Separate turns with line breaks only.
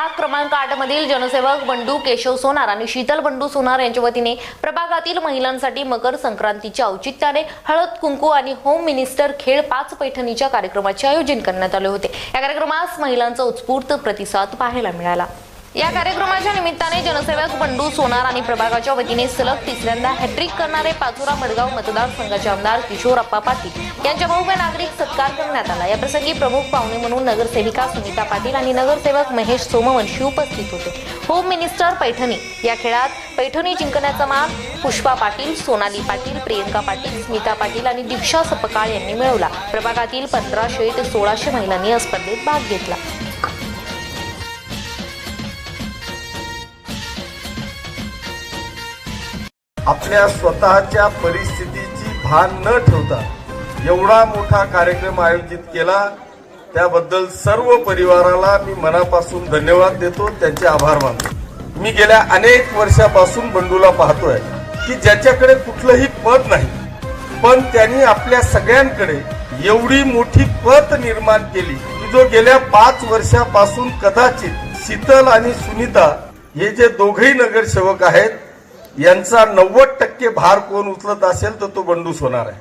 क्रमांक आठ मधील जनसेवक बंडू केशव सोनार आणि शीतल बंडू सोनार यांच्या वतीने प्रभागातील महिलांसाठी मकर संक्रांतीच्या औचित्याने हळद कुंकू आणि होम मिनिस्टर खेळ पाच पैठणीच्या कार्यक्रमाचे आयोजन करण्यात आले होते. या कार्यक्रमास महिलांचा उत्स्फूर्त प्रतिसाद पाहायला मिळाला. या कार्यक्रमाच्या निमित्ताने जनसेवक बंडू सोनार आणि प्रभागाच्या वतीने सलग तिसऱ्यांदा हॅट्रिक करणारे पाचोरा मडगाव मतदारसंघाचे आमदार किशोरप्पा पाटील यांच्या भव्य नागरिक सत्कार करण्यात आला. या प्रसंगी प्रमुख पाहुणे म्हणून नगरसेविका सुनीता पाटील आणि नगरसेवक महेश सोमवंशी उपस्थित होते. होम मिनिस्टर पैठणी या खेळात पैठणी जिंकण्याचा मान पुष्पा पाटील सोनाली पाटील प्रियंका पाटील स्मिता पाटील आणि दीक्षा सपकाळ यांनी मिळवला. प्रभागातील पंधराशे ते सोळाशे महिलांनी या स्पर्धेत भाग घेतला.
आपल्या स्वतःच्या परिस्थितीची भान न ठेवता एवढा मोठा कार्यक्रम आयोजित केला त्याबद्दल सर्व परिवाराला मी मनापासून धन्यवाद देतो त्यांचे आभार मानतो. मी गेल्या अनेक वर्षापासून बंडूला पाहतोय की ज्याच्याकडे कुठलंही पद नाही पण त्यांनी आपल्या सगळ्यांकडे एवढी मोठी पत निर्माण केली की जो गेल्या पाच वर्षापासून कदाचित शीतल आणि सुनीता हे जे दोघेही नगरसेवक आहेत यांचा नव्वद टक्के भार कोण उचलत असेल तर तो बंडूस होणार आहे.